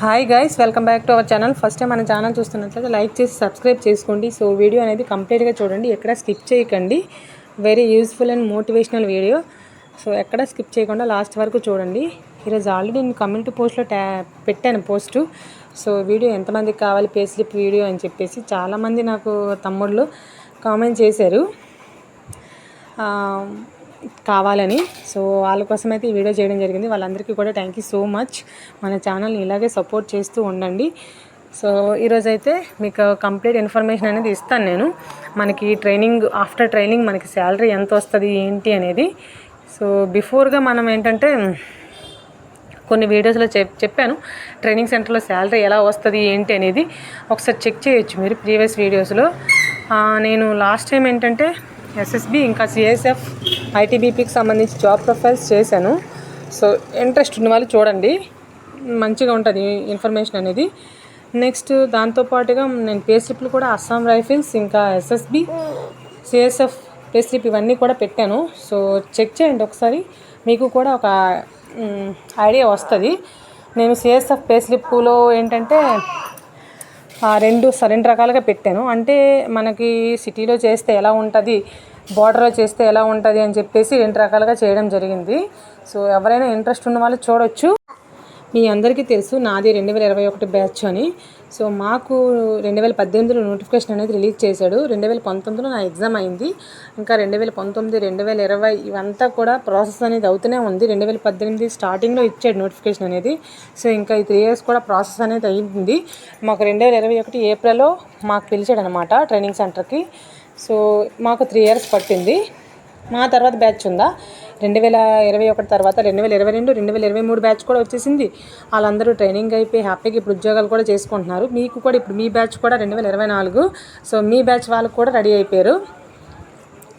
Hi guys welcome back to our channel first time మన channel చూస్తున్నట్లయితే like చేసి subscribe చేసుకోండి. సో వీడియో అనేది కంప్లీట్గా చూడండి. ఎక్కడ స్కిప్ చేయకండి. Very useful and motivational video so ఎక్కడ స్కిప్ చేయకుండా లాస్ట్ వరకు చూడండి. ఈరోజు ఆల్రెడీ నేను కమ్యూనిటీ పోస్ట్లో ట్యా పెట్టాను పోస్టు సో వీడియో ఎంతమందికి కావాలి పే స్లిప్ వీడియో అని చెప్పేసి చాలామంది నాకు తమ్ముళ్ళు కామెంట్ చేశారు. Um, కావాలని. సో వాళ్ళ కోసం అయితే ఈ వీడియో చేయడం జరిగింది. వాళ్ళందరికీ కూడా థ్యాంక్ యూ సో మచ్ మన ఛానల్ని ఇలాగే సపోర్ట్ చేస్తూ ఉండండి. సో ఈరోజు అయితే మీకు కంప్లీట్ ఇన్ఫర్మేషన్ అనేది ఇస్తాను నేను. మనకి ట్రైనింగ్ ఆఫ్టర్ ట్రైనింగ్ మనకి శాలరీ ఎంత వస్తుంది ఏంటి అనేది. సో బిఫోర్గా మనం ఏంటంటే కొన్ని వీడియోస్లో చెప్ చెప్పాను. ట్రైనింగ్ సెంటర్లో శాలరీ ఎలా వస్తుంది ఏంటి అనేది. ఒకసారి చెక్ చేయొచ్చు మీరు ప్రీవియస్ వీడియోస్లో నేను లాస్ట్ టైం ఏంటంటే ఎస్ఎస్బి ఇంకా సిఎస్ఎఫ్ ఐటీబీపీకి సంబంధించి జాబ్ ప్రొఫైల్స్ చేశాను. సో ఇంట్రెస్ట్ ఉన్న వాళ్ళు చూడండి. మంచిగా ఉంటుంది ఇన్ఫర్మేషన్ అనేది. నెక్స్ట్ దాంతోపాటుగా నేను పే స్లిప్లు కూడా అస్సాం రైఫిల్స్ ఇంకా ఎస్ఎస్బి సిఎస్ఎఫ్ పే స్లిప్ ఇవన్నీ కూడా పెట్టాను. సో చెక్ చేయండి ఒకసారి. మీకు కూడా ఒక ఐడియా వస్తుంది. నేను సిఎస్ఎఫ్ పే స్లిప్లో ఏంటంటే ఆ రెండు రెండు రకాలుగా పెట్టాను. అంటే మనకి సిటీలో చేస్తే ఎలా ఉంటుంది? బార్డర్లో చేస్తే ఎలా ఉంటుంది అని చెప్పేసి రెండు రకాలుగా చేయడం జరిగింది. సో ఎవరైనా ఇంట్రెస్ట్ ఉన్న వాళ్ళు చూడొచ్చు. మీ అందరికీ తెలుసు నాది రెండు వేల ఇరవై ఒకటి బ్యాచ్ అని. సో మాకు రెండు వేల పద్దెనిమిదిలో నోటిఫికేషన్ అనేది రిలీజ్ చేశాడు. రెండు వేల పంతొమ్మిదిలో నా ఎగ్జామ్ అయింది. ఇంకా రెండు వేల పంతొమ్మిది రెండు వేల ఇరవై ఇవంతా కూడా ప్రాసెస్ అనేది అవుతూనే ఉంది. రెండు వేల పద్దెనిమిది స్టార్టింగ్లో ఇచ్చాడు నోటిఫికేషన్ అనేది. సో ఇంకా ఈ త్రీ ఇయర్స్ కూడా ప్రాసెస్ అనేది అయింది. మాకు రెండు వేల ఇరవై ఒకటి ఏప్రిల్లో మాకు పిలిచాడు అనమాట ట్రైనింగ్ సెంటర్కి. సో మాకు త్రీ ఇయర్స్ పట్టింది. మా తర్వాత బ్యాచ్ ఉందా? రెండు వేల ఇరవై ఒకటి తర్వాత రెండు వేల ఇరవై రెండు రెండు వేల ఇరవై మూడు బ్యాచ్ కూడా వచ్చేసింది. వాళ్ళందరూ ట్రైనింగ్ అయిపోయి హ్యాపీగా ఇప్పుడు ఉద్యోగాలు కూడా చేసుకుంటున్నారు. మీకు కూడా ఇప్పుడు మీ బ్యాచ్ కూడా రెండు వేల ఇరవై నాలుగు. సో మీ బ్యాచ్ వాళ్ళకు కూడా రెడీ అయిపోయారు.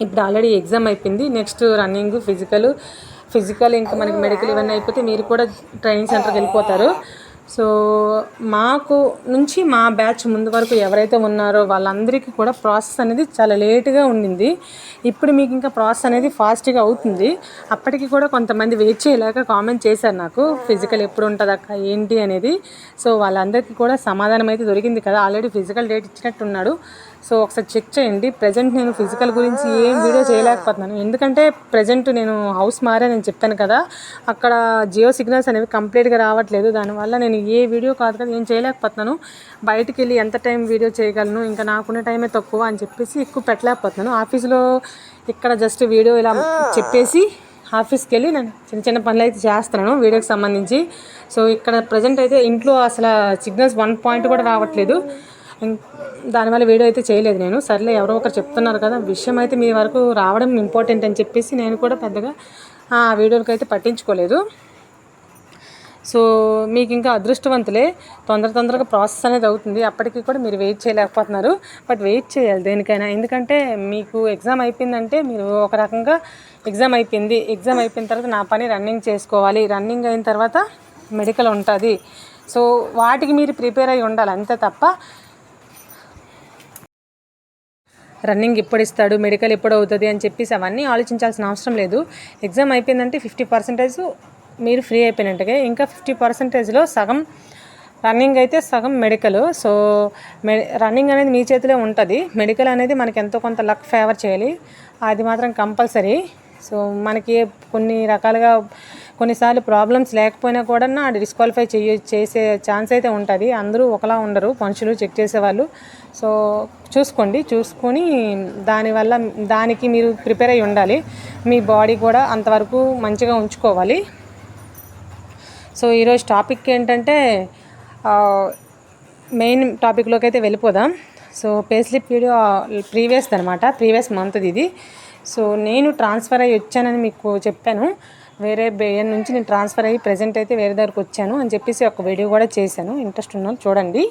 ఇప్పుడు ఆల్రెడీ ఎగ్జామ్ అయిపోయింది. నెక్స్ట్ రన్నింగ్ ఫిజికల్ ఫిజికల్ ఇంకా మనకి మెడికల్ ఇవన్నీ అయిపోతే మీరు కూడా ట్రైనింగ్ సెంటర్కి వెళ్ళిపోతారు. సో మాకు నుంచి మా బ్యాచ్ ముందు వరకు ఎవరైతే ఉన్నారో వాళ్ళందరికీ కూడా ప్రాసెస్ అనేది చాలా లేట్గా ఉండింది. ఇప్పుడు మీకు ఇంకా ప్రాసెస్ అనేది ఫాస్ట్గా అవుతుంది. అప్పటికి కూడా కొంతమంది వెయిట్ చేయలేక కామెంట్ చేశారు నాకు ఫిజికల్ ఎప్పుడు ఉంటుంది అక్క? ఏంటి? అనేది. సో వాళ్ళందరికీ కూడా సమాధానం అయితే దొరికింది కదా. ఆల్రెడీ ఫిజికల్ డేట్ ఇచ్చినట్టున్నాడు. సో ఒకసారి చెక్ చేయండి. ప్రజెంట్ నేను ఫిజికల్ గురించి ఏం వీడియో చేయలేకపోతున్నాను. ఎందుకంటే ప్రజెంట్ నేను హౌస్ మారే నేను చెప్పాను కదా. అక్కడ జియో సిగ్నల్స్ అనేవి కంప్లీట్గా రావట్లేదు. దానివల్ల నేను ఏ వీడియో కాదు కదా ఏం చేయలేకపోతున్నాను. బయటికి వెళ్ళి ఎంత టైం వీడియో చేయగలను ఇంకా నాకున్న టైమే తక్కువ అని చెప్పేసి ఎక్కువ పెట్టలేకపోతున్నాను. ఆఫీస్లో ఇక్కడ జస్ట్ వీడియో ఇలా చెప్పేసి ఆఫీస్కి వెళ్ళి నేను చిన్న చిన్న పనులు అయితే చేస్తున్నాను వీడియోకి సంబంధించి. సో ఇక్కడ ప్రజెంట్ అయితే ఇంట్లో అసలు సిగ్నల్స్ వన్ పాయింట్ కూడా రావట్లేదు. దానివల్ల వీడియో అయితే చేయలేదు నేను. సర్లే ఎవరో ఒకరు చెప్తున్నారు కదా విషయం అయితే మీ వరకు రావడం ఇంపార్టెంట్ అని చెప్పేసి నేను కూడా పెద్దగా ఆ వీడియోకి అయితే పట్టించుకోలేదు. సో మీకు ఇంకా అదృష్టవంతులే. తొందర తొందరగా ప్రాసెస్ అనేది అవుతుంది. అప్పటికి కూడా మీరు వెయిట్ చేయలేకపోతున్నారు. బట్ వెయిట్ చేయాలి దేనికైనా. ఎందుకంటే మీకు ఎగ్జామ్ అయిపోయిందంటే మీరు ఒక రకంగా ఎగ్జామ్ అయిపోయింది. ఎగ్జామ్ అయిపోయిన తర్వాత నా పని రన్నింగ్ చేసుకోవాలి. రన్నింగ్ అయిన తర్వాత మెడికల్ ఉంటుంది. సో వాటికి మీరు ప్రిపేర్ అయి ఉండాలి. అంతే తప్ప రన్నింగ్ ఎప్పుడు ఇస్తాడు మెడికల్ ఎప్పుడు అవుతుంది అని చెప్పేసి అవన్నీ ఆలోచించాల్సిన అవసరం లేదు. ఎగ్జామ్ అయిపోయిందంటే ఫిఫ్టీ పర్సెంటేజ్ మీరు ఫ్రీ అయిపోయినట్టుగా. ఇంకా ఫిఫ్టీ పర్సెంటేజ్లో సగం రన్నింగ్ అయితే సగం మెడికల్. సో మె రన్నింగ్ అనేది మీ చేతిలో ఉంటుంది. మెడికల్ అనేది మనకి ఎంతో కొంత లక్ ఫేవర్ చేయాలి. అది మాత్రం కంపల్సరీ. సో మనకి కొన్ని రకాలుగా కొన్నిసార్లు ప్రాబ్లమ్స్ లేకపోయినా కూడా డిస్క్వాలిఫై చేయ చేసే ఛాన్స్ అయితే ఉంటుంది. అందరూ ఒకలా ఉండరు మనుషులు చెక్ చేసేవాళ్ళు. సో చూసుకోండి చూసుకొని దానివల్ల దానికి మీరు ప్రిపేర్ అయి ఉండాలి. మీ బాడీ కూడా అంతవరకు మంచిగా ఉంచుకోవాలి. సో ఈరోజు టాపిక్ ఏంటంటే మెయిన్ టాపిక్లోకి అయితే వెళ్ళిపోదాం. సో పేస్లిప్ వీడియో ప్రీవియస్ అనమాట ప్రీవియస్ మంత్ ఇది. సో నేను ట్రాన్స్ఫర్ అయ్యి వచ్చానని మీకు చెప్పాను. వేరే బేఎన్ నుంచి నేను ట్రాన్స్ఫర్ అయ్యి ప్రజెంట్ అయితే వేరే దగ్గరకు వచ్చాను అని చెప్పేసి ఒక వీడియో కూడా చేశాను. ఇంట్రెస్ట్ ఉన్నాను చూడండి.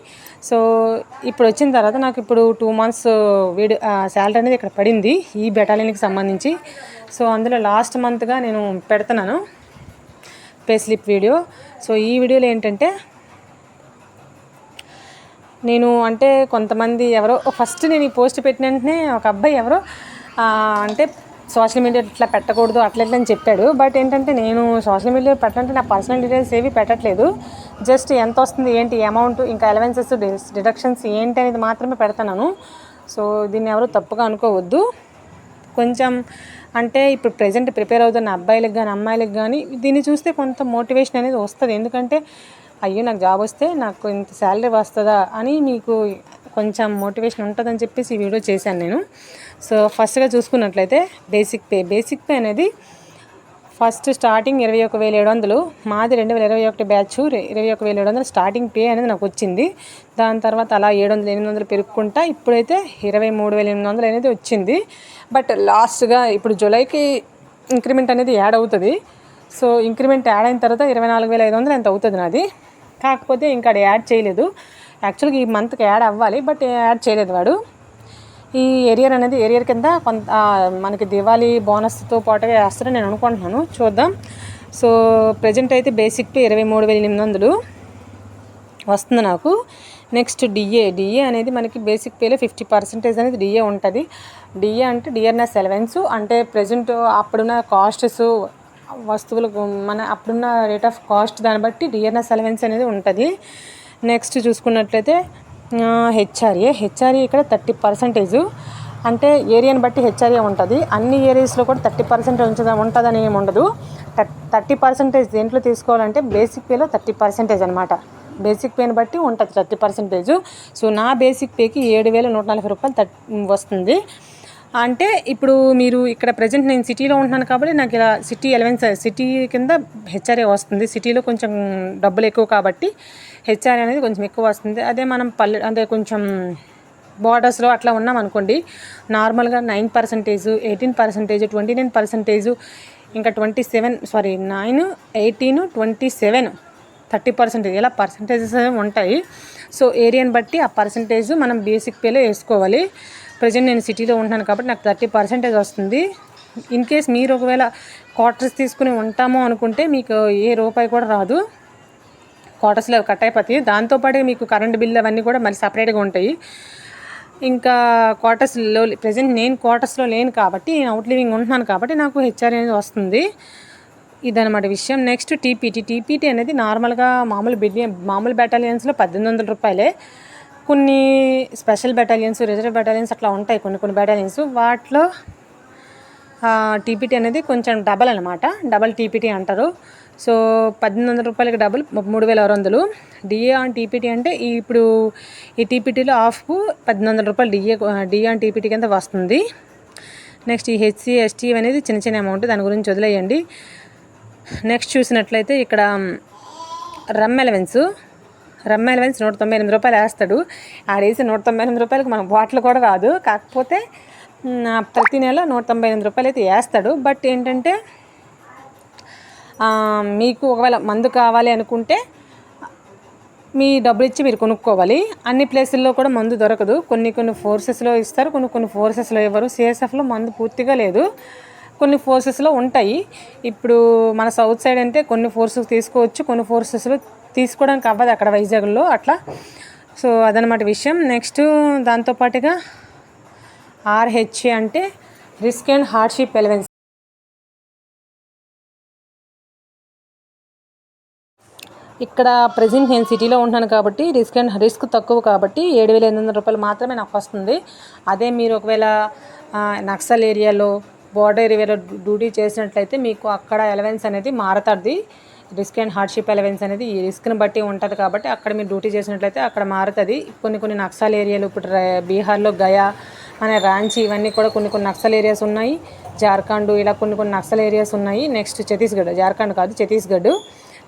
సో ఇప్పుడు వచ్చిన తర్వాత నాకు ఇప్పుడు టూ మంత్స్ వీడియో శాలరీ అనేది ఇక్కడ పడింది ఈ బెటాలియన్కి సంబంధించి. సో అందులో లాస్ట్ మంత్గా నేను పెడుతున్నాను పే స్లిప్ వీడియో సో ఈ వీడియోలో ఏంటంటే నేను అంటే కొంతమంది ఎవరో ఫస్ట్ నేను ఈ పోస్ట్ పెట్టిన వెంటనే ఒక అబ్బాయి ఎవరో అంటే సోషల్ మీడియా ఇట్లా పెట్టకూడదు అట్లా ఇట్లా అని చెప్పాడు. బట్ ఏంటంటే నేను సోషల్ మీడియా పెట్టాలంటే నా పర్సనల్ డీటెయిల్స్ ఏవి పెట్టట్లేదు. జస్ట్ ఎంత వస్తుంది ఏంటి అమౌంట్ ఇంకా అలవెన్సెస్ డిడక్షన్స్ ఏంటి అనేది మాత్రమే పెడతాను సో దీన్ని ఎవరు తప్పుగా అనుకోవద్దు. కొంచెం అంటే ఇప్పుడు ప్రజెంట్ ప్రిపేర్ అవుతున్న అబ్బాయిలకు కానీ అమ్మాయిలకు కానీ దీన్ని చూస్తే కొంత మోటివేషన్ అనేది వస్తుంది. ఎందుకంటే అయ్యో నాకు జాబ్ వస్తే నాకు ఇంత శాలరీ వస్తుందా అని మీకు కొంచెం మోటివేషన్ ఉంటుందని చెప్పేసి ఈ వీడియో చేశాను నేను. సో ఫస్ట్గా చూసుకున్నట్లయితే బేసిక్ పే. బేసిక్ పే అనేది ఫస్ట్ స్టార్టింగ్ ఇరవై ఒక వేల ఏడు వందలు మాది రెండు వేల ఇరవై ఒకటి బ్యాచ్ ఇరవై ఒక వేల ఏడు వందలు స్టార్టింగ్ పే అనేది నాకు వచ్చింది. దాని తర్వాత అలా ఏడు వందలు ఎనిమిది వందలు పెరుక్కుంటా ఇప్పుడైతే ఇరవై మూడు వేల ఎనిమిది వందలు అనేది వచ్చింది. బట్ లాస్ట్గా ఇప్పుడు జూలైకి ఇంక్రిమెంట్ అనేది యాడ్ అవుతుంది. సో ఇంక్రిమెంట్ యాడ్ అయిన తర్వాత ఇరవై నాలుగు వేల ఐదు వందలు ఎంత అవుతుంది నాది. కాకపోతే ఇంకా యాడ్ చేయలేదు. యాక్చువల్గా ఈ మంత్కి యాడ్ అవ్వాలి బట్ యాడ్ చేయలేదు వాడు. ఈ ఏరియర్ అనేది ఏరియర్ కింద కొంత మనకి దివాళీ బోనస్తో పాటుగా వేస్తారని నేను అనుకుంటున్నాను. చూద్దాం. సో ప్రజెంట్ అయితే బేసిక్ పే ఇరవై మూడు వేల ఎనిమిది వందలు వస్తుంది నాకు. Next DA. డిఏ అనేది మనకి బేసిక్ పేలో ఫిఫ్టీ పర్సెంటేజ్ అనేది డిఏ ఉంటుంది. డిఏ అంటే డిఆర్ఎస్ ఎలవెన్స్ అంటే ప్రజెంట్ అప్పుడున్న కాస్ట్స్ వస్తువులకు మన అప్పుడున్న రేట్ ఆఫ్ కాస్ట్ దాన్ని బట్టి డిఆర్ఎస్ ఎలవెన్స్ అనేది ఉంటుంది. నెక్స్ట్ చూసుకున్నట్లయితే హెచ్ఆర్ఏ. హెచ్ఆర్ఏ ఇక్కడ థర్టీ పర్సెంటేజ్. అంటే ఏరియాని బట్టి హెచ్ఆర్ఏ ఉంటుంది. అన్ని ఏరియాస్లో కూడా థర్టీ పర్సెంట్ ఉంచదా ఉంటుందని ఏమి ఉండదు. థర్టీ పర్సెంటేజ్ దేంట్లో తీసుకోవాలంటే బేసిక్ పేలో థర్టీ పర్సెంటేజ్ అనమాట బేసిక్ పేని బట్టి ఉంటుంది థర్టీ పర్సెంటేజ్. సో నా బేసిక్ పేకి ఏడు వేల నూట నలభై రూపాయలు వస్తుంది. అంటే ఇప్పుడు మీరు ఇక్కడ ప్రజెంట్ నేను సిటీలో ఉంటున్నాను కాబట్టి నాకు ఇలా సిటీ ఎలవెన్స్ సిటీ కింద హెచ్ఆర్ఏ వస్తుంది. సిటీలో కొంచెం డబ్బులు ఎక్కువ కాబట్టి హెచ్ఆర్ఏ అనేది కొంచెం ఎక్కువ వస్తుంది. అదే మనం పల్లె అంటే కొంచెం బార్డర్స్లో అట్లా ఉన్నాం అనుకోండి నార్మల్గా nine percentage eighteen percentage twenty nine percentage ఇంకా twenty seven sorry nine eighteen twenty seven thirty percentage ఇలా పర్సంటేజెస్ ఉంటాయి సో ఏరియాని బట్టి ఆ పర్సంటేజ్ మనం బేసిక్ పేలో వేసుకోవాలి. ప్రజెంట్ నేను సిటీలో ఉంటున్నాను కాబట్టి నాకు థర్టీ పర్సెంటేజ్ వస్తుంది. ఇన్ కేస్ మీరు ఒకవేళ క్వార్టర్స్ తీసుకుని ఉంటామో అనుకుంటే మీకు ఏ రూపాయి కూడా రాదు. క్వార్టర్స్లో కట్ అయిపోతాయి. దాంతోపాటు మీకు కరెంట్ బిల్లు అవన్నీ కూడా మళ్ళీ సపరేట్గా ఉంటాయి. ఇంకా క్వార్టర్స్లో ప్రజెంట్ నేను క్వార్టర్స్లో లేను కాబట్టి నేను అవుట్ లివింగ్ ఉంటున్నాను కాబట్టి నాకు హెచ్ఆర్ అనేది వస్తుంది. ఇదన్నమాట విషయం. Next TPT. టీపీటీ అనేది నార్మల్గా మామూలు బిడ్డి మామూలు బెటాలియన్స్లో పద్దెనిమిది వందల రూపాయలే. కొన్ని స్పెషల్ బెటాలియన్స్ రిజర్వ్ బెటాలియన్స్ అట్లా ఉంటాయి కొన్ని కొన్ని బెటాలియన్స్ వాటిలో టీపీటీ అనేది కొంచెం డబల్ అనమాట డబల్ టీపీటీ అంటారు. సో పద్దెనిమిది వందల రూపాయలకి డబుల్ మూడు వేల ఆరు వందలు. డిఏ ఆన్ టీపీటీ అంటే ఇప్పుడు ఈ టీపీటీలో ఆఫ్ పద్దెనిమిది వందల రూపాయలు డిఏ డిఏ ఆన్ టీపీటీ కింద వస్తుంది. నెక్స్ట్ ఈ హెచ్సి ఎస్టీ అనేది చిన్న చిన్న అమౌంట్ దాని గురించి వదిలేయండి. నెక్స్ట్ చూసినట్లయితే ఇక్కడ రమ్ ఎలవెన్స్ రమ్ ఎలవెన్స్ నూట తొంభై ఎనిమిది రూపాయలు వేస్తాడు. ఆడేసి నూట తొంభై ఎనిమిది రూపాయలకు మన బాటిల్ కూడా రాదు. కాకపోతే ప్రతి నెల నూట తొంభై ఎనిమిది రూపాయలు అయితే వేస్తాడు. బట్ ఏంటంటే మీకు ఒకవేళ మందు కావాలి అనుకుంటే మీ డబ్బులు ఇచ్చి మీరు కొనుక్కోవాలి. అన్ని ప్లేసుల్లో కూడా మందు దొరకదు. కొన్ని కొన్ని ఫోర్సెస్లో ఇస్తారు కొన్ని కొన్ని ఫోర్సెస్లో ఇవ్వరు. సిఎస్ఎఫ్లో మందు పూర్తిగా లేదు. కొన్ని ఫోర్సెస్లో ఉంటాయి. ఇప్పుడు మన సౌత్ సైడ్ అంటే కొన్ని ఫోర్సెస్ తీసుకోవచ్చు కొన్ని ఫోర్సెస్లో తీసుకోవడానికి అవ్వదు అక్కడ వైజాగ్లో అట్లా. సో అదనమాట విషయం. నెక్స్ట్ దాంతోపాటుగా ఆర్హెచ్ఏ అంటే రిస్క్ అండ్ హార్డ్షిప్ ఎలవెన్స్. ఇక్కడ ప్రజెంట్ నేను సిటీలో ఉంటున్నాను కాబట్టి రిస్క్ అండ్ రిస్క్ తక్కువ కాబట్టి ఏడు వేల ఎనిమిది వందల రూపాయలు మాత్రమే నాకు వస్తుంది. అదే మీరు ఒకవేళ నక్సల్ ఏరియాలో బోర్డర్ ఏరియాలో డ్యూటీ చేసినట్లయితే మీకు అక్కడ ఎలవెన్స్ అనేది మారతుంది. రిస్క్ అండ్ హార్డ్షిప్ అలవెన్స్ అనేది ఈ రిస్క్ని బట్టి ఉంటుంది కాబట్టి అక్కడ మీరు డ్యూటీ చేసినట్లయితే అక్కడ మారుతుంది. కొన్ని కొన్ని నక్సల్ ఏరియాలు ఇప్పుడు బీహార్లో గయా అనే రాంచీ ఇవన్నీ కూడా కొన్ని కొన్ని నక్సల్ ఏరియాస్ ఉన్నాయి. జార్ఖండ్ ఇలా కొన్ని కొన్ని నక్సల్ ఏరియాస్ ఉన్నాయి. నెక్స్ట్ ఛత్తీస్గఢ్ జార్ఖండ్ కాదు ఛత్తీస్గఢ్.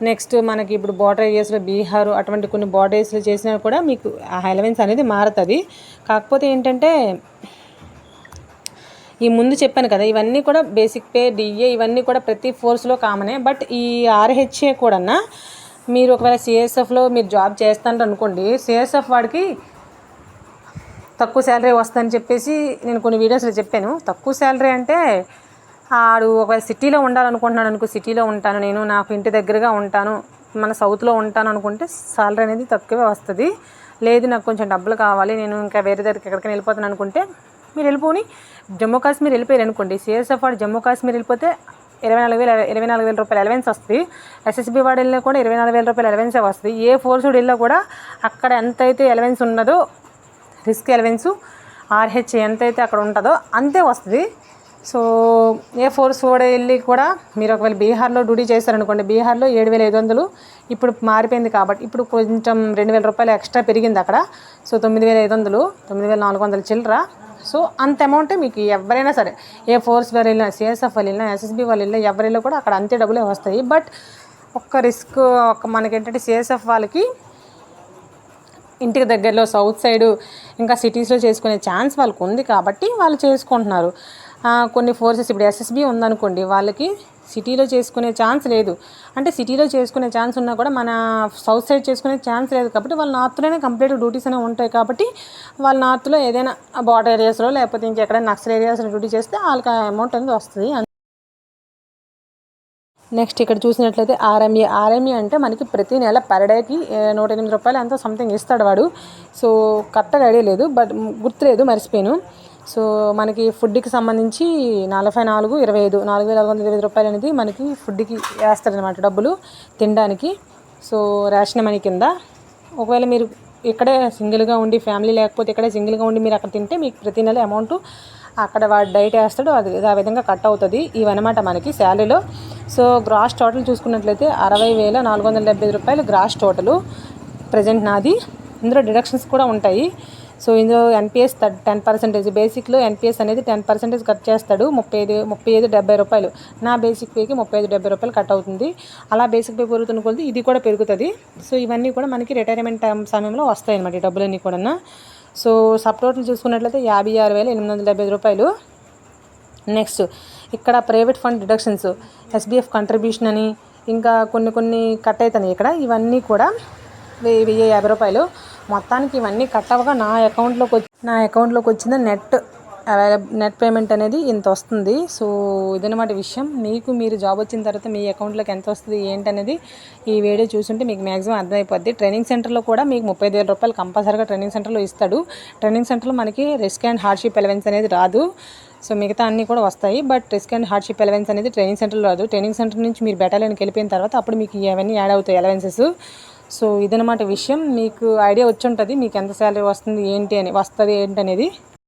నెక్స్ట్ మనకి ఇప్పుడు బార్డర్ ఏరియాస్లో బీహార్ అటువంటి కొన్ని బార్డర్స్లో చేసినా కూడా మీకు ఆ అలవెన్స్ అనేది మారుతుంది. కాకపోతే ఏంటంటే ఈ ముందు చెప్పాను కదా ఇవన్నీ కూడా బేసిక్ పే డిఏ ఇవన్నీ కూడా ప్రతి ఫోర్స్లో కామనే బట్ ఈ ఆర్హెచ్ఏ కూడా మీరు ఒకవేళ సిఎస్ఎఫ్లో మీరు జాబ్ చేస్తాను అనుకోండి సిఎస్ఎఫ్ వాడికి తక్కువ శాలరీ వస్తుందని చెప్పేసి నేను కొన్ని వీడియోస్లో చెప్పాను. తక్కువ శాలరీ అంటే ఆడు ఒకవేళ సిటీలో ఉండాలనుకుంటున్నాడు అనుకో సిటీలో ఉంటాను నేను నాకు ఇంటి దగ్గరగా ఉంటాను మన సౌత్లో ఉంటాను అనుకుంటే శాలరీ అనేది తక్కువే వస్తుంది. లేదు నాకు కొంచెం డబ్బులు కావాలి నేను ఇంకా వేరే దగ్గరికి ఎక్కడికైనా వెళ్ళిపోతాను అనుకుంటే మీరు వెళ్ళిపోని. జమ్మూ కాశ్మీర్ వెళ్ళిపోయారు అనుకోండి. సిఎస్ఎఫ్ వాడు జమ్మూ కాశ్మీర్ వెళ్ళిపోతే ఇరవై నాలుగు వేల ఇరవై నాలుగు వేల రూపాయల అలవెన్స్ వస్తుంది. ఎస్ఎస్బి వాడు వెళ్ళినా కూడా ఇరవై నాలుగు వేల రూపాయల అలవెన్సే వస్తుంది. ఏ ఫోర్స్ వెళ్ళినా కూడా అక్కడ ఎంత అయితే అలవెన్స్ ఉన్నదో రిస్క్ అలవెన్సు ఆర్హెచ్ ఎంతైతే అక్కడ ఉంటుందో అంతే వస్తుంది. సో ఏ ఫోర్స్ కూడా వెళ్ళి కూడా మీరు ఒకవేళ బీహార్లో డ్యూటీ చేశారనుకోండి బీహార్లో ఏడు వేల ఐదు వందలు ఇప్పుడు మారిపోయింది కాబట్టి ఇప్పుడు కొంచెం రెండు వేల రూపాయలు ఎక్స్ట్రా పెరిగింది అక్కడ. సో తొమ్మిది వేల ఐదు వందలు తొమ్మిది వేల నాలుగు వందలు చిల్లర సో అంత అమౌంటే మీకు ఎవరైనా సరే ఏ ఫోర్స్ వారు వెళ్ళినా సిఎస్ఎఫ్ వాళ్ళు వెళ్ళినా ఎస్ఎస్బి వాళ్ళు వెళ్ళినా ఎవరు కూడా అక్కడ అంతే డబ్బులే వస్తాయి. బట్ ఒక్క రిస్క్ ఒక మనకి ఏంటంటే సిఎస్ఎఫ్ వాళ్ళకి ఇంటికి దగ్గరలో సౌత్ సైడ్ ఇంకా సిటీస్లో చేసుకునే ఛాన్స్ వాళ్ళకు ఉంది కాబట్టి వాళ్ళు చేసుకుంటున్నారు. కొన్ని ఫోర్సెస్ ఇప్పుడు ఎస్ఎస్బి ఉందనుకోండి వాళ్ళకి సిటీలో చేసుకునే ఛాన్స్ లేదు. అంటే సిటీలో చేసుకునే ఛాన్స్ ఉన్నా కూడా మన సౌత్ సైడ్ చేసుకునే ఛాన్స్ లేదు కాబట్టి వాళ్ళు నార్త్లోనే కంప్లీట్ డ్యూటీస్ అనేవి ఉంటాయి కాబట్టి వాళ్ళు నార్త్లో ఏదైనా బార్డర్ ఏరియాస్లో లేకపోతే ఇంకెక్కడైనా నక్సల్ ఏరియాస్లో డ్యూటీ చేస్తే వాళ్ళకి అమౌంట్ అనేది వస్తుంది. నెక్స్ట్ ఇక్కడ చూసినట్లయితే ఆర్ఎంఏ ఆర్ఎంఏ అంటే మనకి ప్రతి నెల పర్ డేకి నూట ఎనిమిది రూపాయలు ఎంతో సంథింగ్ ఇస్తాడు వాడు. సో కరెక్ట్గా ఐడియా లేదు బట్ గుర్తులేదు మర్చిపోయాను. సో మనకి ఫుడ్కి సంబంధించి నలభై నాలుగు ఇరవై ఐదు నాలుగు వేల నాలుగు వందల ఇరవై ఐదు రూపాయలు అనేది మనకి ఫుడ్కి వేస్తారనమాట డబ్బులు తినడానికి. సో రేషన్ మనీ కింద ఒకవేళ మీరు ఇక్కడే సింగిల్గా ఉండి ఫ్యామిలీ లేకపోతే ఇక్కడే సింగిల్గా ఉండి మీరు అక్కడ తింటే మీకు ప్రతి నెల అమౌంట్ అక్కడ వాడు డైట్ వేస్తాడు అది ఆ విధంగా కట్ అవుతుంది ఇవన్నమాట మనకి శాలరీలో సో గ్రాస్ టోటల్ చూసుకున్నట్లయితే అరవై వేల నాలుగు వందల డెబ్బై రూపాయలు గ్రాస్ టోటలు ప్రజెంట్ నాది. ఇందులో డిడక్షన్స్ కూడా ఉంటాయి. సో ఇందులో ఎన్పిఎస్ టెన్ పర్సెంటేజ్ బేసిక్లో ఎన్పిఎస్ అనేది టెన్ పర్సెంటేజ్ కట్ చేస్తాడు. ముప్పై ఐదు ముప్పై ఐదు డెబ్బై రూపాయలు. నా బేసిక్ పేకి ముప్పై ఐదు డెబ్బై రూపాయలు కట్ అవుతుంది. అలా బేసిక్ పే పెరుగుతున్న కొద్ది ఇది కూడా పెరుగుతుంది. సో ఇవన్నీ కూడా మనకి రిటైర్మెంట్ టైం um, సమయంలో వస్తాయి అన్నమాట ఈ డబ్బులన్నీ కూడా సో సబ్ చూసుకున్నట్లయితే యాభై ఆరు వేల ఎనిమిది వందల డెబ్బై రూపాయలు. నెక్స్ట్ ఇక్కడ private fund deductions SBF contribution అని ఇంకా కొన్ని కొన్ని కట్ అవుతాయి ఇక్కడ. ఇవన్నీ కూడా వెయ్యి వెయ్యి యాభై రూపాయలు. మొత్తానికి ఇవన్నీ కట్ అవ్వగా నా అకౌంట్లోకి వచ్చి నా అకౌంట్లోకి వచ్చిన నెట్ అవైలబుల్ నెట్ పేమెంట్ అనేది ఇంత వస్తుంది. సో ఇదనమాట విషయం. మీకు మీరు జాబ్ వచ్చిన తర్వాత మీ అకౌంట్లోకి ఎంత వస్తుంది ఏంటనేది ఈ వీడియో చూసుంటే మీకు మ్యాక్సిమం అర్థమైపోద్ది. ట్రైనింగ్ సెంటర్లో కూడా మీకు ముప్పై వేల రూపాయలు కంపల్సరీగా ట్రైనింగ్ సెంటర్లో ఇస్తాడు. ట్రైనింగ్ సెంటర్లో మనకి రిస్క్ అండ్ హార్డ్షిప్ ఎలవెన్స్ అనేది రాదు. సో మిగతా అన్నీ కూడా వస్తాయి. But risk and hardship allowance అనేది ట్రైనింగ్ సెంటర్లో రాదు. ట్రైనింగ్ సెంటర్ నుంచి మీరు బెటాలియన్కి వెళ్ళిపోయిన తర్వాత అప్పుడు మీకు ఇవన్నీ యాడ్ అవుతాయి అలవెన్సెస్ సో ఇదనమాట విషయం. మీకు ఐడియా వచ్చి ఉంటుంది మీకు ఎంత శాలరీ వస్తుంది ఏంటి అని వస్తుంది ఏంటి అనేది